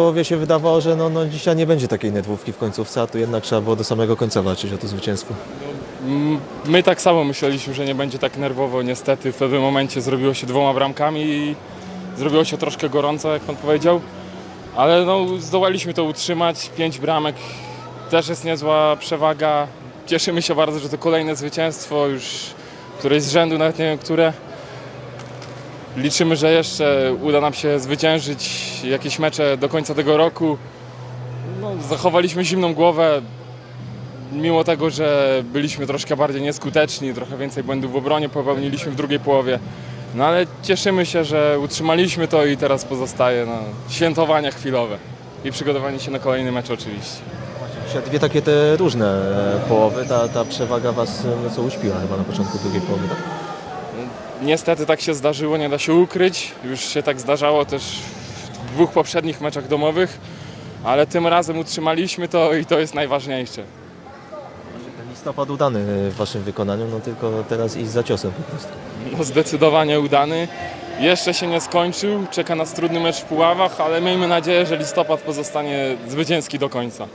połowie się wydawało, że no, no dzisiaj nie będzie takiej netwówki w końcówce, a tu jednak trzeba było do samego końca walczyć o to zwycięstwo. Mm, My tak samo myśleliśmy, że nie będzie tak nerwowo. Niestety w pewnym momencie zrobiło się dwoma bramkami i zrobiło się troszkę gorąco, jak pan powiedział. Ale no, zdołaliśmy to utrzymać. Pięć bramek też jest niezła przewaga. Cieszymy się bardzo, że to kolejne zwycięstwo, już któreś z rzędu, nawet nie wiem które. Liczymy, że jeszcze uda nam się zwyciężyć jakieś mecze do końca tego roku. No, zachowaliśmy zimną głowę, mimo tego, że byliśmy troszkę bardziej nieskuteczni, trochę więcej błędów w obronie popełniliśmy w drugiej połowie. No ale cieszymy się, że utrzymaliśmy to i teraz pozostaje no, świętowania chwilowe i przygotowanie się na kolejny mecz oczywiście. Dwie takie te różne e, połowy, ta, ta przewaga was e, co uśpiła chyba na początku drugiej połowy. Niestety tak się zdarzyło, nie da się ukryć. Już się tak zdarzało też w dwóch poprzednich meczach domowych, ale tym razem utrzymaliśmy to i to jest najważniejsze. Ten listopad udany w waszym wykonaniu, no tylko teraz iść za ciosem po prostu. No, zdecydowanie udany. Jeszcze się nie skończył, czeka nas trudny mecz w Puławach, ale miejmy nadzieję, że listopad pozostanie zwycięski do końca.